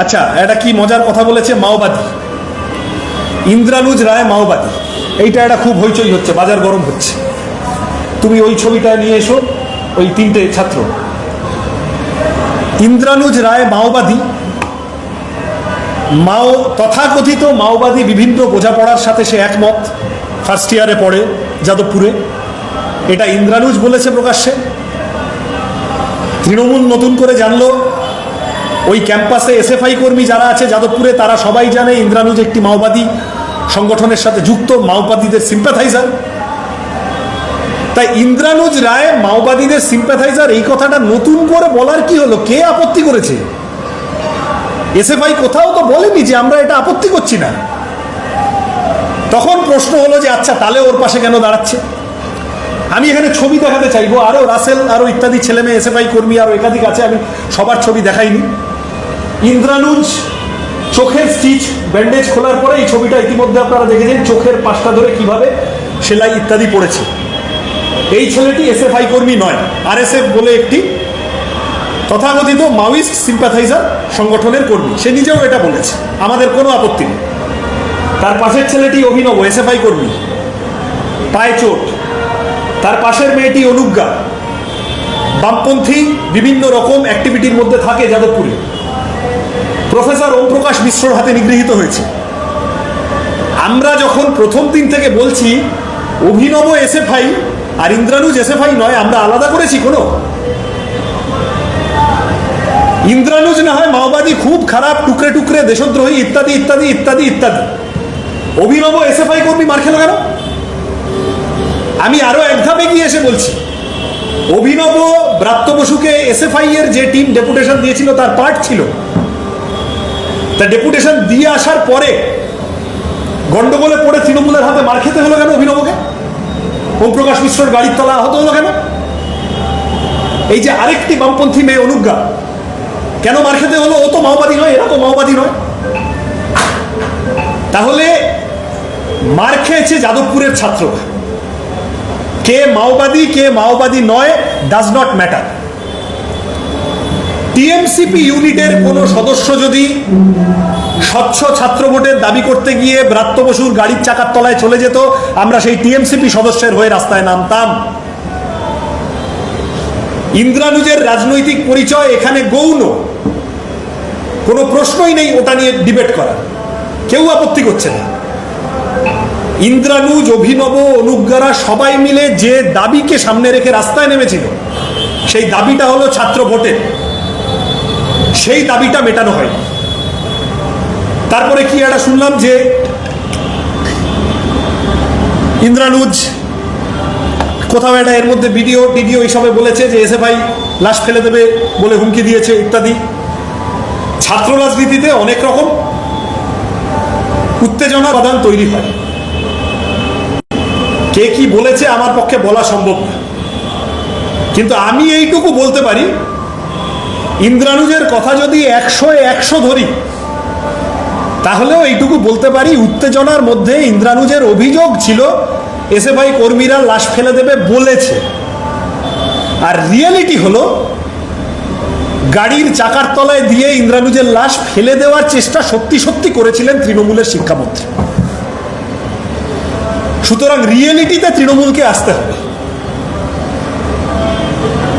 আচ্ছা এটা কি মজার কথা বলেছে? মাওবাদী। ইন্দ্রানুজ রায় মাওবাদী। এইটা একটা খুব হইচই হচ্ছে, বাজার গরম হচ্ছে। তুমি ওই ছবিটা নিয়ে এসো, ওই তিনটে ছাত্র। ইন্দ্রানুজ রায় মাওবাদী। মাও, তথাকথিত মাওবাদী বিভিন্ন বোঝাপড়ার সাথে সে একমত। ফার্স্ট ইয়ারে পড়ে যাদবপুরে। এটা ইন্দ্রানুজ বলেছে প্রকাশ্যে। তৃণমূল নতুন করে জানলো ওই ক্যাম্পাসে এসএফআই কর্মী যারা আছে যাদবপুরে, তারা সবাই জানে ইন্দ্রানুজ একটি মাওবাদী সংগঠনের সাথে যুক্ত, মাওবাদীদের সিম্প্যাথাইজার তাই ইন্দ্রানুজ রায় মাওবাদীদের সিম্প্যাথাইজার এই কথাটা নতুন করে বলার কি হলো? কে আপত্তি করেছে? এসএফআই কোথাও তো বলেনি যে আমরা এটা আপত্তি করছি না। তখন প্রশ্ন হলো যে আচ্ছা তাহলে ওর পাশে কেন দাঁড়াচ্ছে? আমি এখানে ছবি দেখাতে চাইব। আরও রাসেল আরও ইত্যাদি ছেলে মেয়ে এসএফআই কর্মী আরও একাধিক আছে, আমি সবার ছবি দেখাইনি। ইন্দ্রানুজ, চোখের স্টিচ ব্যান্ডেজ খোলার পরে এই ছবিটা ইতিমধ্যে আপনারা দেখেছেন, চোখের পাশটা ধরে কীভাবে সেলাই ইত্যাদি পড়েছে। এই ছেলেটি এসএফআই কর্মী নয় আরএসএফ বলে একটি তথাকথিত মাওয়িস্ট সিম্প্যাথাইজার সংগঠনের কর্মী। সে নিজেও এটা বলেছে, আমাদের কোনো আপত্তি নেই। তার পাশের ছেলেটি অভিনব এসএফআই কর্মী, পায়ে চোট। তার পাশের মেয়েটি অনুজ্ঞা। বামপন্থী বিভিন্ন রকম অ্যাক্টিভিটির মধ্যে থাকে যাদবপুরে। প্রফেসর ওম প্রকাশ মিশ্রর হাতে নিগৃহীত হয়েছে। আমরা যখন প্রথম দিন থেকে বলছি, অভিনব এসএফআই আর ইন্দ্রানুজ এসএফআই নয়, আমরা আলাদা করেছি কোনো? ইন্দ্রানুজ না হয় মাওবাদী খুব খারাপ, টুকরে টুকরে, দেশদ্রোহী, ইত্যাদি ইত্যাদি ইত্যাদি ইত্যাদি। অভিনব এসএফআই কর্মী মার খেলো কেন? আমি আরও এক ধাপে গিয়ে এসে বলছি, অভিনব ব্রাত্য বসুকে এসএফআই এর যে টিম ডেপুটেশন দিয়েছিল, তার পার্ট ছিল। তা ডেপুটেশন দিয়ে আসার পরে গন্ডগোলে পড়ে তৃণমূলের হাতে মার খেতে হলো কেন অভিনবকে? ওম প্রকাশ মিশ্রর গাড়ির তলা আহত হলো কেন? এই যে আরেকটি বামপন্থী মেয়ে অনুজ্ঞা, কেন মার খেতে হলো? ও তো মাওবাদী নয়, এরা তো মাওবাদী নয়। তাহলে মার খেয়েছে যাদবপুরের ছাত্র। কে মাওবাদী কে মাওবাদী নয় ডাজ নট ম্যাটার টিএমসিপি ইউনিটের কোনো সদস্য যদি স্বচ্ছ ছাত্র ভোটের দাবি করতে গিয়ে ব্রাত্য বসুর গাড়ির চাকার তলায় চলে যেত, আমরা সেই টিএমসিপি সদস্যের হয়ে রাস্তায় নামতাম। ইন্দ্রানুজের রাজনৈতিক পরিচয় এখানে গৌণ। কোনো প্রশ্নই নেই ওটা নিয়ে ডিবেট করা কেউ আপত্তি করছে না। ইন্দ্রানুজ, অভিনব অনুজ্ঞারা সবাই মিলে যে দাবিকে সামনে রেখে রাস্তায় নেমেছিল, সেই দাবিটা হলো ছাত্র ভোটের। সেই দাবিটা মেটানো হয়। তারপরে কি একটা শুনলাম যে ইন্দ্রানুজ কোথাও একটা এর মধ্যে ভিডিও, টিডিও এইসবে বলেছে যে এসএফআই লাশ ফেলে দেবে বলে হুমকি দিয়েছে ইত্যাদি। ছাত্র রাজনীতিতে অনেক রকম উত্তেজনা প্রদান তৈরি হয়। কে কি বলেছে আমার পক্ষে বলা সম্ভব না। কিন্তু আমি এইটুকু বলতে পারি ইন্দ্রানুজের কথা যদি একশো একশো ধরি, তাহলেও এইটুকু বলতে পারি, উত্তেজনার মধ্যে ইন্দ্রানুজের অভিযোগ ছিল এসএফআই কর্মীরা লাশ ফেলে দেবে বলেছে। আর রিয়েলিটি হলো, গাড়ির চাকার তলায় দিয়ে ইন্দ্রানুজের লাশ ফেলে দেওয়ার চেষ্টা সত্যি সত্যি করেছিলেন তৃণমূলের শিক্ষামন্ত্রী। সুতরাং রিয়েলিটিতে তৃণমূলকে আসতে হবে।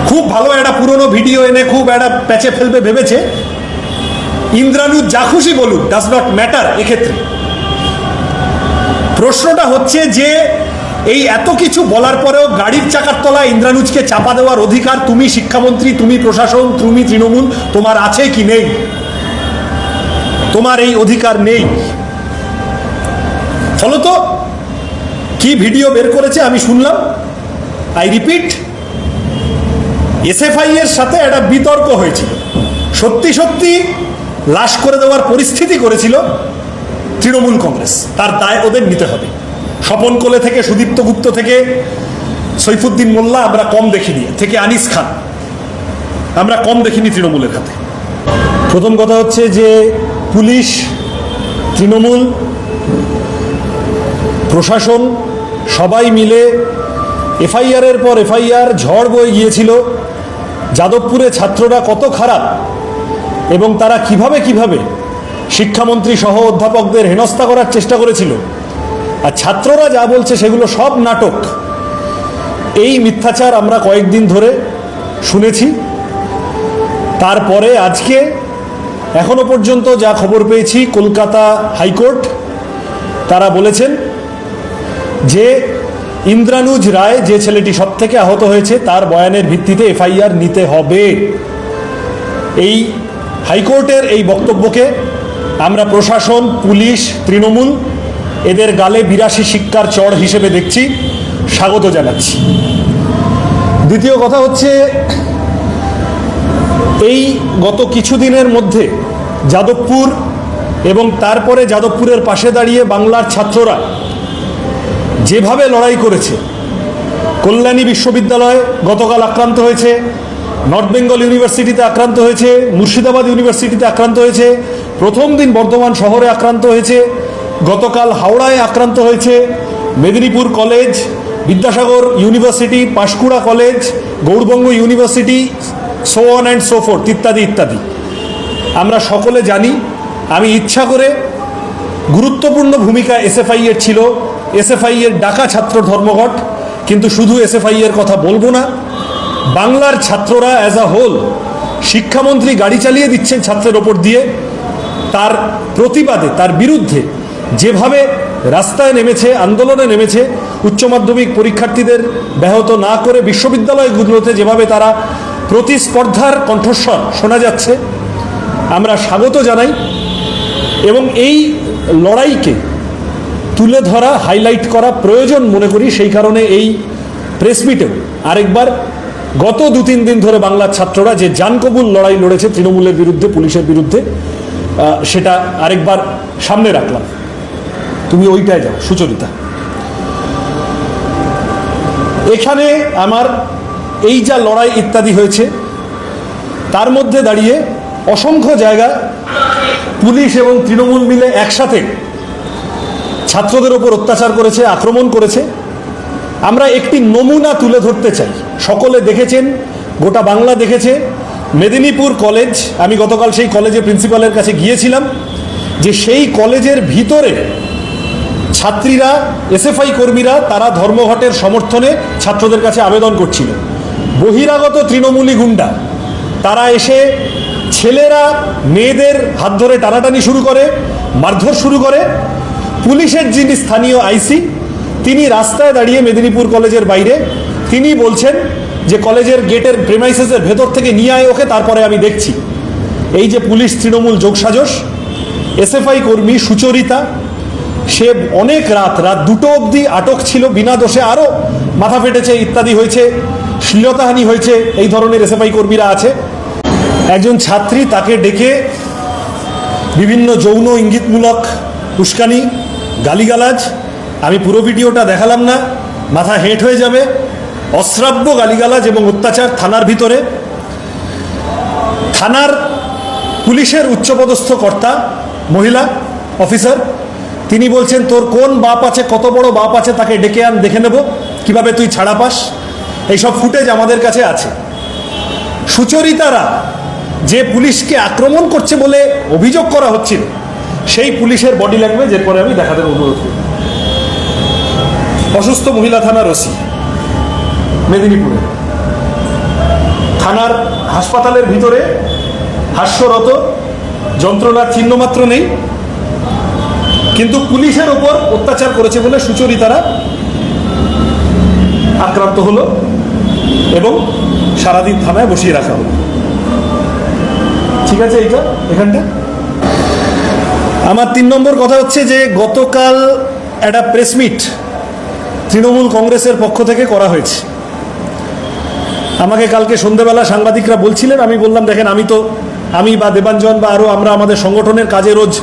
খুব ভালো একটা পুরনো ভিডিও এনে খুব একটা প্যাচে ফেলবে, ভেবেছে। ইন্দ্রানু যা খুশি বলুক ডাজ নট ম্যাটার এক্ষেত্রে। প্রশ্নটা হচ্ছে যে, এই এত কিছু বলার পরেও গাড়ির চাকার তলায় ইন্দ্রানুজকে চাপা দেওয়ার অধিকার তুমি শিক্ষামন্ত্রী, তুমি প্রশাসন, তুমি তৃণমূল, তোমার আছে কি নেই? তোমার এই অধিকার নেই। ফলত কি ভিডিও বের করেছে আমি শুনলাম। আই রিপিট এসএফআই এর সাথে একটা বিতর্ক হয়েছিল। সত্যি সত্যি লাশ করে দেওয়ার পরিস্থিতি করেছিল তৃণমূল কংগ্রেস। তার দায় ওদের নিতে হবে। স্বপন কোলে থেকে, সুদীপ্ত গুপ্ত থেকে, সৈফুদ্দিন মোল্লা আমরা কম দেখিনি, থেকে আনিস খান। আমরা কম দেখিনি তৃণমূলের হাতে। প্রথম কথা হচ্ছে যে পুলিশ, তৃণমূল, প্রশাসন সবাই মিলে এফআইআরের পর এফআইআর ঝড় বয়ে গিয়েছিল। যাদবপুরে ছাত্ররা কত খারাপ এবং তারা কীভাবে কীভাবে শিক্ষামন্ত্রী সহ অধ্যাপকদের হেনস্থা করার চেষ্টা করেছিল। আর ছাত্ররা যা বলছে সেগুলো সব নাটক। এই মিথ্যাচার আমরা কয়েকদিন ধরে শুনেছি। তারপরে আজকে এখনও পর্যন্ত যা খবর পেয়েছি, কলকাতা হাইকোর্ট, তারা বলেছেন যে ইন্দ্রানুজ রায় যে ছেলেটি সব থেকে আহত হয়েছে, তার বয়ানের ভিত্তিতে এফআইআর নিতে হবে। এই হাইকোর্টের এই বক্তব্যকে আমরা প্রশাসন, পুলিশ, তৃণমূল, এদের গালে বিরাশি শিক্ষার চড় হিসেবে দেখছি, স্বাগত জানাচ্ছি। দ্বিতীয় কথা হচ্ছে, এই গত কিছুদিনের মধ্যে যাদবপুর এবং তারপরে যাদবপুরের পাশে দাঁড়িয়ে বাংলার ছাত্ররা যেভাবে লড়াই করেছে, কল্যাণী বিশ্ববিদ্যালয় গতকাল আক্রান্ত হয়েছে, নর্থ বেঙ্গল ইউনিভার্সিটিতে আক্রান্ত হয়েছে, মুর্শিদাবাদ ইউনিভার্সিটিতে আক্রান্ত হয়েছে, প্রথম দিন বর্ধমান শহরে আক্রান্ত হয়েছে, গতকাল হাওড়ায় আক্রান্ত হয়েছে, Medinipur college, Vidyasagar university, Panskura college Gourbanga university, so on and so forth ইত্যাদি ইত্যাদি। আমরা সকলে জানি, আমি ইচ্ছা করে গুরুত্বপূর্ণ ভূমিকা এসএফআই এর ছিল এসএফআই এর ডাকা ছাত্র ধর্মঘট, কিন্তু শুধু এসএফআই এর কথা বলব না, বাংলার ছাত্ররা অ্যাজ আ হোল শিক্ষামন্ত্রী গাড়ি চালিয়ে দিচ্ছেন ছাত্রের ওপর দিয়ে। তার প্রতিবাদে, তার বিরুদ্ধে যেভাবে রাস্তায় নেমেছে, আন্দোলনে নেমেছে, উচ্চ মাধ্যমিক পরীক্ষার্থীদের ব্যাহত না করে বিশ্ববিদ্যালয়গুলোতে যেভাবে তারা প্রতিস্পর্ধার কণ্ঠস্বর শোনা যাচ্ছে, আমরা স্বাগত জানাই এবং এই লড়াইকে তুলে ধরা হাইলাইট করা প্রয়োজন মনে করি, সেই কারণে এই প্রেস মিটেও আরেকবার গত দু তিন দিন ধরে বাংলার ছাত্ররা যে জানকবুল লড়াই লড়েছে তৃণমূলের বিরুদ্ধে, পুলিশের বিরুদ্ধে সেটা আরেকবার সামনে রাখলাম। তুমি ওইটায় যাও, সুচরিতা। এখানে আমার এই যা লড়াই ইত্যাদি হয়েছে, তার মধ্যে দাঁড়িয়ে অসংখ্য জায়গা পুলিশ এবং তৃণমূল মিলে একসাথে ছাত্রদের ওপর অত্যাচার করেছে, আক্রমণ করেছে। আমরা একটি নমুনা তুলে ধরতে চাই। সকলে দেখেছেন, গোটা বাংলা দেখেছে। মেদিনীপুর কলেজ, আমি গতকাল সেই কলেজে প্রিন্সিপালের কাছে গিয়েছিলাম যে সেই কলেজের ভিতরে ছাত্রীরা, এসএফআই কর্মীরা, তারা ধর্মঘটের সমর্থনে ছাত্রদের কাছে আবেদন করছিল। বহিরাগত তৃণমূলী গুন্ডা, তারা এসে ছেলেরা, মেয়েদের হাত ধরে টানাটানি শুরু করে, মারধর শুরু করে পুলিশের যিনি স্থানীয় আইসি, তিনি রাস্তায় দাঁড়িয়ে মেদিনীপুর কলেজের বাইরে, তিনি বলছেন যে কলেজের গেটের প্রেমাইসেসের ভেতর থেকে নিয়ে আয় ওকে, তারপরে আমি দেখছি। এই যে পুলিশ তৃণমূল যোগসাজশ, এসএফআই কর্মী সুচরিতা, সে অনেক রাত রাত দুটো অবধি আটক ছিল, বিনা দোষে আরও মাথা ফেটেছে, ইত্যাদি হয়েছে, শ্লীলতাহানি হয়েছে, এই ধরনের এসএফআই কর্মীরা আছে। একজন ছাত্রী তাকে ডেকে বিভিন্ন যৌন ইঙ্গিতমূলক উস্কানি গালিগালাজ, আমি পুরো ভিডিওটা দেখালাম না, মাথা হেঁট হয়ে যাবে। অশ্রাব্য গালিগালাজ এবং অত্যাচার থানার ভিতরে। থানার পুলিশের উচ্চপদস্থ কর্তা, মহিলা, অফিসার, তিনি বলছেন, তোর কোন বাপ আছে, কত বড় বাপ আছে, তাকে ডেকে আন, দেখে নেব, কীভাবে তুই ছাড়া পাস? এইসব ফুটেজ আমাদের কাছে আছে। সুচরিতারা যে পুলিশকে আক্রমণ করছে বলে অভিযোগ করা হচ্ছিল সেই পুলিশের বডি ল্যাঙ্গুয়েজ এরপরে আমি দেখাতে অনুরোধ করি। অসুস্থ মহিলা থানার ওসি, মেদিনীপুরে। থানার হাসপাতালের ভিতরে হাস্যরত, যন্ত্রণার চিহ্নমাত্র নেই, কিন্তু পুলিশের ওপর অত্যাচার করেছে বলে সুচরিতারা আক্রান্ত হলো এবং সারাদিন থানায় বসিয়ে রাখা হলো। ঠিক আছে এইটা, এখানটা? আমার তিন নম্বর কথা হচ্ছে যে গতকাল একটা প্রেস মিট তৃণমূল কংগ্রেসের পক্ষ থেকে করা হয়েছে। আমাকে কালকে সন্ধেবেলা সাংবাদিকরা বলছিলেন, আমি বললাম, দেখেন, আমি তো, আমি বা দেবাঞ্জন বা আরও আমরা আমাদের সংগঠনের কাজে রোজ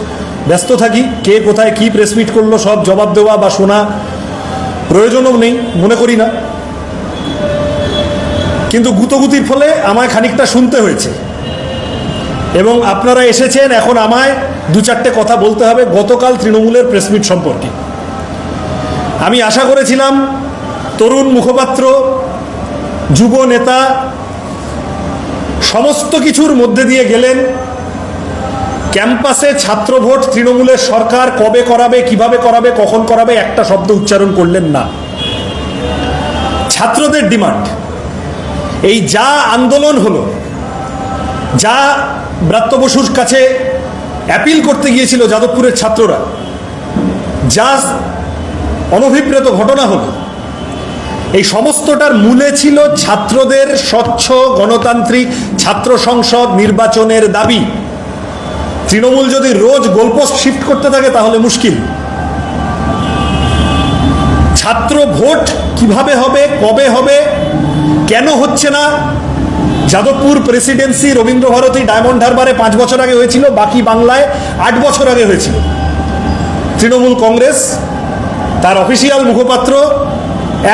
ব্যস্ত থাকি। কে কোথায় কি প্রেস মিট করল, সব জবাব দেওয়া বা শোনা প্রয়োজনও নেই, মনে করি না। কিন্তু গুতগুতির ফলে আমায় খানিকটা শুনতে হয়েছে। এবং আপনারা এসেছেন এখন আমায় দু চারটে কথা বলতে হবে গতকাল তৃণমূলের প্রেসমিট সম্পর্কে। আমি আশা করেছিলাম তরুণ মুখপাত্র, যুব নেতা, সমস্ত কিছুর মধ্যে দিয়ে গেলেন। ক্যাম্পাসে ছাত্র ভোট তৃণমূলের সরকার কবে করাবে, কীভাবে করাবে, কখন করাবে, একটা শব্দ উচ্চারণ করলেন না। ছাত্রদের ডিমান্ড এই যা আন্দোলন হলো, যা ব্রাত্য বসুর কাছে অ্যাপিল করতে গিয়েছিল যাদবপুরের ছাত্ররা। যা অনভিপ্রেত ঘটনা হলো, এই সমস্তটার মূলে ছিল ছাত্রদের স্বচ্ছ গণতান্ত্রিক ছাত্র সংসদ নির্বাচনের দাবি। তৃণমূল যদি রোজ গোলপোস্ট শিফট করতে থাকে তাহলে মুশকিল। ছাত্র ভোট কীভাবে হবে, কবে হবে, কেন হচ্ছে না যাদবপুর প্রেসিডেন্সি রবীন্দ্র ভারতী ডায়মন্ড হারবারে পাঁচ বছর আগে হয়েছিল, বাকি বাংলায় আট বছর আগে হয়েছিল। তৃণমূল কংগ্রেস, তার অফিসিয়াল মুখপাত্র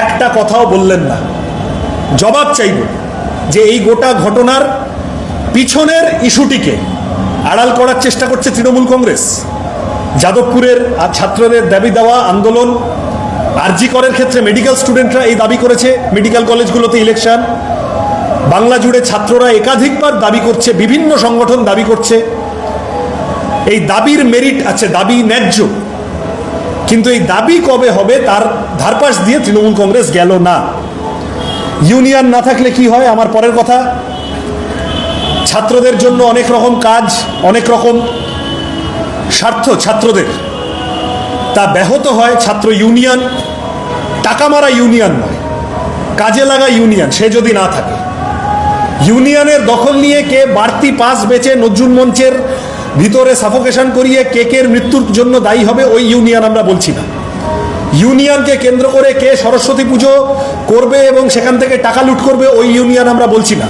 একটা কথাও বললেন না। জবাব চাইব যে এই গোটা ঘটনার পিছনের ইস্যুটিকে আড়াল করার চেষ্টা করছে তৃণমূল কংগ্রেস। যাদবপুরের আর ছাত্রদের দাবি দেওয়া, আন্দোলন, আরজি করের ক্ষেত্রে মেডিকেল স্টুডেন্টরা এই দাবি করেছে। মেডিকেল কলেজগুলোতে ইলেকশন বাংলা জুড়ে ছাত্ররা একাধিকবার দাবি করছে, বিভিন্ন সংগঠন দাবি করছে। এই দাবির মেরিট আছে, দাবি ন্যায্য। কিন্তু এই দাবি কবে হবে তার ধারপাশ দিয়ে তৃণমূল কংগ্রেস গেল না। ইউনিয়ন না থাকলে কি হয়? আমার পরের কথা। ছাত্রদের জন্য অনেক রকম কাজ, অনেক রকম স্বার্থ ছাত্রদের। তা ব্যাহত হয় ছাত্র ইউনিয়ন, টাকা মারা ইউনিয়ন নয়, কাজে লাগা ইউনিয়ন, সে যদি না থাকে। ইউনিয়নের দখল নিয়ে কে বাড়তি পাস বেচে নজরুল মঞ্চের ভিতরে সাফোকেশন করিয়ে কেকের মৃত্যুর জন্য দায়ী হবে, ওই ইউনিয়ন আমরা বলছি না। ইউনিয়নকে কেন্দ্র করে কে সরস্বতী পুজো করবে এবং সেখান থেকে টাকা লুট করবে, ওই ইউনিয়ন আমরা বলছি না।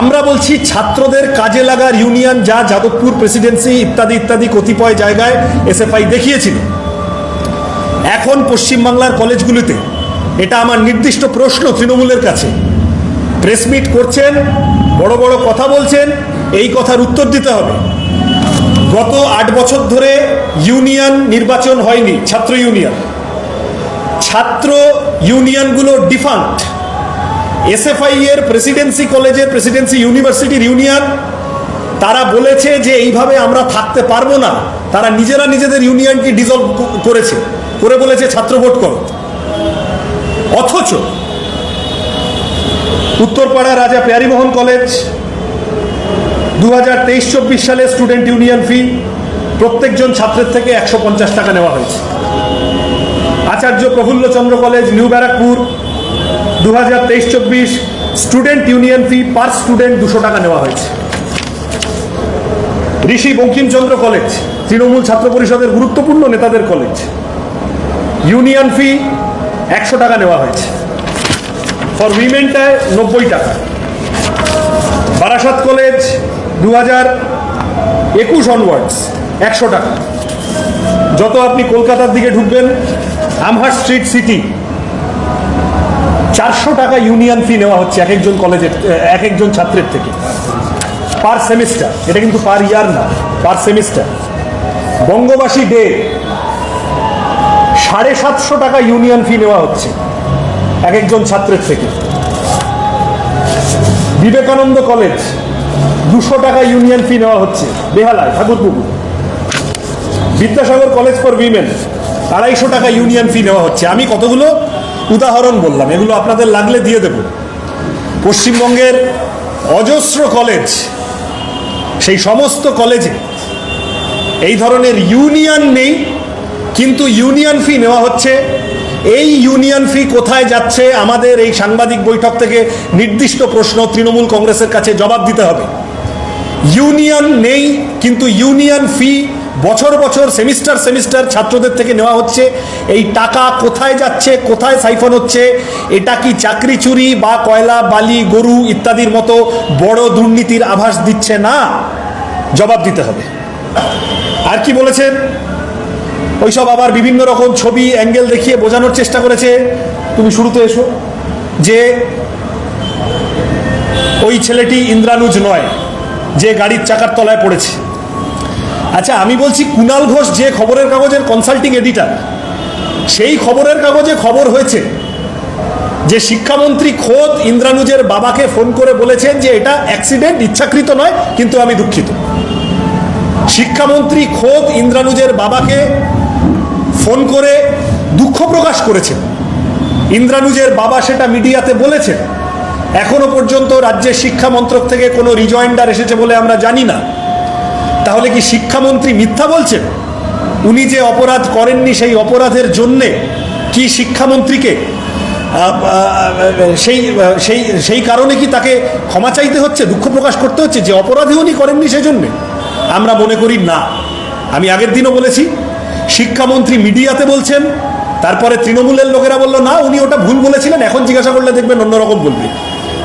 আমরা বলছি ছাত্রদের কাজে লাগার ইউনিয়ন যা যাদবপুর প্রেসিডেন্সি ইত্যাদি ইত্যাদি কতিপয় জায়গায় এসএফআই দেখিয়েছিল। এখন পশ্চিমবাংলার কলেজগুলিতে, এটা আমার নির্দিষ্ট প্রশ্ন তৃণমূলের কাছে। প্রেস মিট করছেন, বড় বড় কথা বলছেন, এই কথার উত্তর দিতে হবে। গত আট বছর ধরে ইউনিয়ন নির্বাচন হয়নি, ছাত্র ইউনিয়ন। ছাত্র ইউনিয়নগুলো ডিফান্ট এসএফআই এর প্রেসিডেন্সি কলেজের প্রেসিডেন্সি ইউনিভার্সিটির ইউনিয়ন, তারা বলেছে যে এইভাবে আমরা থাকতে পারব না। তারা নিজেরা নিজেদের ইউনিয়নকে ডিজলভ করেছে। করে বলেছে ছাত্র ভোট করো। অথচ উত্তরপাড়া রাজা প্যারিমোহন কলেজ দু হাজার তেইশ চব্বিশ সালে স্টুডেন্ট ইউনিয়ন ফি প্রত্যেকজন ছাত্রের থেকে একশো পঞ্চাশ টাকা নেওয়া হয়েছে। আচার্য প্রফুল্লচন্দ্র কলেজ, নিউ ব্যারাকপুর দু হাজার তেইশ চব্বিশ student union fee per student দুশো টাকা নেওয়া হয়েছে। ঋষি বঙ্কিমচন্দ্র কলেজ, তৃণমূল ছাত্র পরিষদের গুরুত্বপূর্ণ নেতাদের কলেজ, ইউনিয়ন ফি একশো টাকা নেওয়া হয়েছে। ফর উইমেনটায় নব্বই টাকা। বারাসাত কলেজ দু হাজার একুশ অনওয়ার্ডস একশো টাকা। যত আপনি কলকাতার দিকে ঢুকবেন, আমহার স্ট্রিট সিটি চারশো টাকা ইউনিয়ন ফি নেওয়া হচ্ছে এক একজন কলেজের এক একজন ছাত্রের থেকে। পার সেমিস্টার এটা কিন্তু পার ইয়ার না পার সেমিস্টার বঙ্গবাসী ডে সাড়ে সাতশো টাকা ইউনিয়ন ফি নেওয়া হচ্ছে। এক একজন ছাত্রের থেকে। বিবেকানন্দ কলেজ, দুশো টাকা ইউনিয়ন ফি নেওয়া হচ্ছে, বেহালায়, Thakurpukur. Vidyasagar college for women, আড়াইশো টাকা ইউনিয়ন ফি নেওয়া হচ্ছে। আমি কতগুলো উদাহরণ বললাম, এগুলো আপনাদের লাগলে দিয়ে দেব। পশ্চিমবঙ্গের অজস্র কলেজ, সেই সমস্ত কলেজে এই ধরনের ইউনিয়ন নেই, কিন্তু ইউনিয়ন ফি নেওয়া হচ্ছে এই ইউনিয়ন ফি কোথায় যাচ্ছে? আমাদের এই সাংবাদিক বৈঠক থেকে নির্দিষ্ট প্রশ্ন তৃণমূল কংগ্রেসের কাছে জবাব দিতে হবে। ইউনিয়ন নেই, কিন্তু ইউনিয়ন ফি বছর বছর সেমিস্টার সেমিস্টার ছাত্রদের থেকে নেওয়া হচ্ছে। এই টাকা কোথায় যাচ্ছে? কোথায় সাইফন হচ্ছে? এটা কি চাকরি চুরি বা কয়লা, বালি, গরু ইত্যাদির মতো বড় দুর্নীতির আভাস দিচ্ছে না? জবাব দিতে হবে। আর কি বলেছেন? ওইসব আবার বিভিন্ন রকম ছবি অ্যাঙ্গেল দেখিয়ে বোঝানোর চেষ্টা করেছে। তুমি শুরুতে এসো। যে ওই ছেলেটি ইন্দ্রানুজ নয়, যে গাড়ির চাকার তলায় পড়েছে। আচ্ছা আমি বলছি কুণাল ঘোষ যে খবরের কাগজের কনসাল্টিং এডিটার সেই খবরের কাগজে খবর হয়েছে যে শিক্ষামন্ত্রী খোদ ইন্দ্রানুজের বাবাকে ফোন করে বলেছেন যে এটা অ্যাক্সিডেন্ট ইচ্ছাকৃত নয়, কিন্তু আমি দুঃখিত। শিক্ষামন্ত্রী খোদ ইন্দ্রানুজের বাবাকে ফোন করে দুঃখ প্রকাশ করেছেন। ইন্দ্রানুজের বাবা সেটা মিডিয়াতে বলেছেন। এখনও পর্যন্ত রাজ্যের শিক্ষা মন্ত্রক থেকে কোনো রিজয়েন্ডার এসেছে বলে আমরা জানি না। তাহলে কি শিক্ষামন্ত্রী মিথ্যা বলছেন? উনি যে অপরাধ করেননি সেই অপরাধের জন্যে কি শিক্ষামন্ত্রীকে সেই সেই সেই কারণে কি তাকে ক্ষমা চাইতে হচ্ছে, দুঃখ প্রকাশ করতে হচ্ছে? যে অপরাধী উনি করেননি সেই জন্যে আমরা মনে করি না। আমি আগের দিনও বলেছি শিক্ষামন্ত্রী মিডিয়াতে বলছেন, তারপরে তৃণমূলের লোকেরা বলল, না, উনি ওটা ভুল বলেছিলেন, এখন জিজ্ঞাসা করলে দেখবেন অন্যরকম বলবে।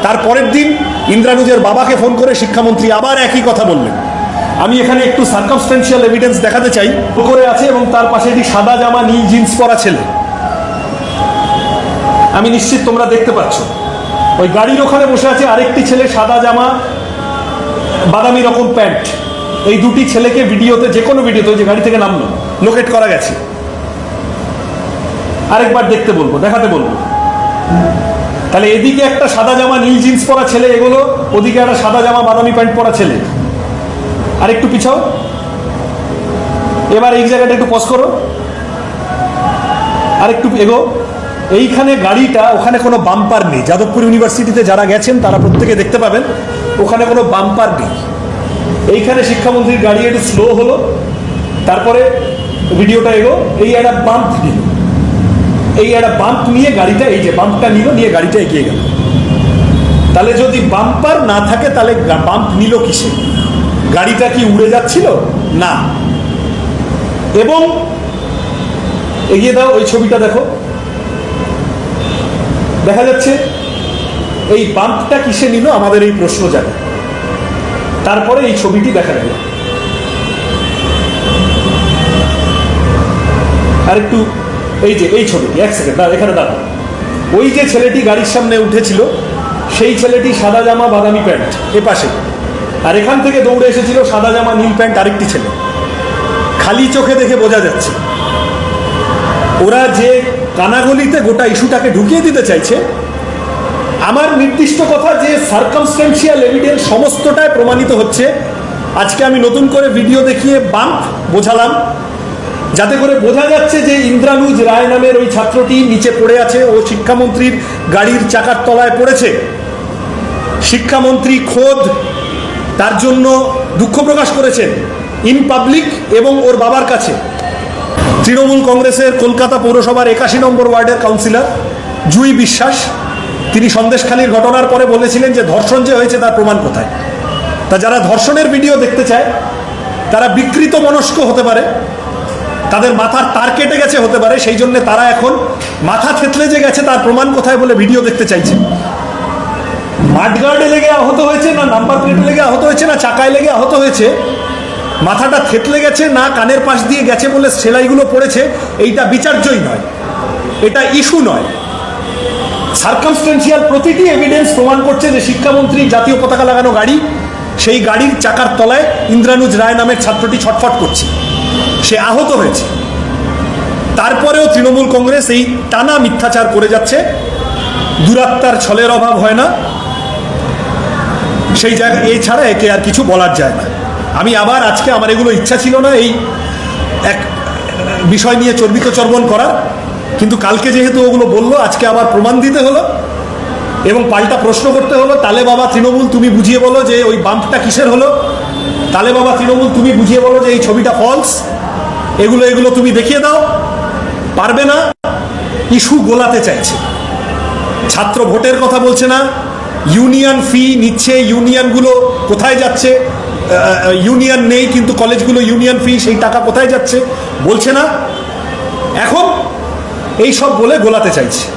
তারপরের দিন ইন্দ্রানুজের বাবাকে ফোন করে শিক্ষামন্ত্রী আবার একই কথা বললেন। আমি এখানে একটু সার্কামস্টেন্সিয়াল এভিডেন্স দেখাতে চাই। করে আছে এবং তার পাশে একটি সাদা জামা, নীল জিন্স পরা ছেলে। আমি নিশ্চিত তোমরা দেখতে পাচ্ছ। ওই গাড়ির ওখানে বসে আছে আরেকটি ছেলে, সাদা জামা, বাদামি রকম প্যান্ট। এই দুটি ছেলেকে ভিডিওতে, যে কোনো ভিডিওতে যে গাড়ি থেকে নামলো। লোকেট করা গেছে। আরেকবার দেখতে বলব, দেখাতে বলব। তাহলে এদিকে একটা সাদা জামা, নীল জিন্স পরা ছেলে এগুলো, ওদিকে একটা সাদা জামা, বাদামি প্যান্ট পরা ছেলে। আর একটু পিছাও। এবার এই জায়গাটা একটু পজ করো। আর একটু এগো। এইখানে গাড়িটা, ওখানে কোনো বাম্পার নেই। যাদবপুর ইউনিভার্সিটিতে যারা গেছেন, তারা প্রত্যেকে দেখতে পাবেন, ওখানে কোনো বাম্পার নেই। এইখানে শিক্ষামন্ত্রীর গাড়ি একটু স্লো হলো। তারপরে ভিডিওটা এগো এই একটা বাম্প নিল। এই একটা বাম্প নিয়ে গাড়িটা, এই যে বাম্পটা নিল, নিয়ে গাড়িটা এগিয়ে গেল। তাহলে যদি বাম্পার না থাকে, তাহলে বাম্প নিল কিসে? গাড়িটা কি উড়ে যাচ্ছিল? না। এবং এগিয়ে দাও, ওই ছবিটা দেখো। দেখা যাচ্ছে, এই বাম্পটা কিসে নিল? আমাদের এই প্রশ্ন জানে। তারপরে এই ছবিটি দেখা গেল। আর একটু এই যে, এই ছবিটি, এক সেকেন্ড দাঁড়া এখানে দাঁড়াও। ওই যে ছেলেটি গাড়ির সামনে উঠেছিল, সেই ছেলেটি সাদা জামা, বাদামি প্যান্ট, এ পাশে। আর এখান থেকে দৌড়ে এসেছিল সাদা জামা, নীল প্যান্ট, আরেকটি ছেলে। খালি চোখে দেখে বোঝা যাচ্ছে, ওরা যে কানাগলিতে গোটা ইস্যুটাকে ঢুকিয়ে দিতে চাইছে, আমার নির্দিষ্ট কথা যে সার্কামস্টেন্সিয়াল এভিডেন্স সমস্তটাই প্রমাণিত হচ্ছে, আজকে আমি নতুন করে ভিডিও দেখিয়ে বাম্প বোঝালাম। যাতে করে বোঝা যাচ্ছে যে ইন্দ্রানুজ রায় নামের ওই ছাত্রটি নিচে পড়ে আছে ও শিক্ষামন্ত্রীর গাড়ির চাকার তলায় পড়েছে। শিক্ষামন্ত্রী খোদ তার জন্য দুঃখ প্রকাশ করেছেন ইন পাবলিক এবং ওর বাবার কাছে। তৃণমূল কংগ্রেসের কলকাতা পৌরসভার একাশি নম্বর ওয়ার্ডের কাউন্সিলর জুই বিশ্বাস, তিনি সন্দেশখালীর ঘটনার পরে বলেছিলেন যে ধর্ষণ যে হয়েছে তার প্রমাণ কোথায়। তা যারা ধর্ষণের ভিডিও দেখতে চায়, তারা বিকৃত মনস্ক হতে পারে। তাদের মাথার তার কেটে গেছে হতে পারে, সেই জন্য তারা এখন মাথা থেতলে যে গেছে তার প্রমাণ কোথায় বলে ভিডিও দেখতে চাইছে। মাঠগার্ডে লেগে আহত হয়েছে না নাম্বার প্লেটে লেগে আহত হয়েছে না চাকায় লেগে আহত হয়েছে? মাথাটা থেতলে গেছে না কানের পাশ দিয়ে গেছে বলে সেলাইগুলো পড়েছে, এইটা বিচার্যই নয়, এটা ইস্যু নয়। সার্কামস্টেন্সিয়াল প্রতিটি এভিডেন্স প্রমাণ করছে যে শিক্ষামন্ত্রী জাতীয় পতাকা লাগানো গাড়ি, সেই গাড়ির চাকার তলায় ইন্দ্রানুজ রায় নামের ছাত্রটি ছটফট করছে। সে আহত হয়েছে। তারপরেও তৃণমূল কংগ্রেস এই টানা মিথ্যাচার করে যাচ্ছে। দুরাত্মার ছলের অভাব হয় না। সেই জায়গা, এছাড়া একে আর কিছু বলার যায় না। আমি আবার আজকে আমার এগুলো ইচ্ছা ছিল না এই এক বিষয় নিয়ে চর্বিত চর্বণ করার। কিন্তু কালকে যেহেতু ওগুলো বলল, আজকে আবার প্রমাণ দিতে হলো এবং পাল্টা প্রশ্ন করতে হলো, তালে বাবা তৃণমূল তুমি বুঝিয়ে বলো যে ওই বাম্পটা কিসের হলো? তালে বাবা তৃণমূল, তুমি বুঝিয়ে বলো যে এই ছবিটা ফলস এগুলো এগুলো তুমি দেখিয়ে দাও। পারবে না। ইস্যু গোলাতে চাইছে। ছাত্র ভোটের কথা বলছে না। ইউনিয়ন ফি নিচ্ছে। ইউনিয়নগুলো কোথায় যাচ্ছে? ইউনিয়ন নেই, কিন্তু কলেজগুলো ইউনিয়ন ফি সেই টাকা কোথায় যাচ্ছে? বলছে না। এখন এই সব বলে গোলাতে চাইছে।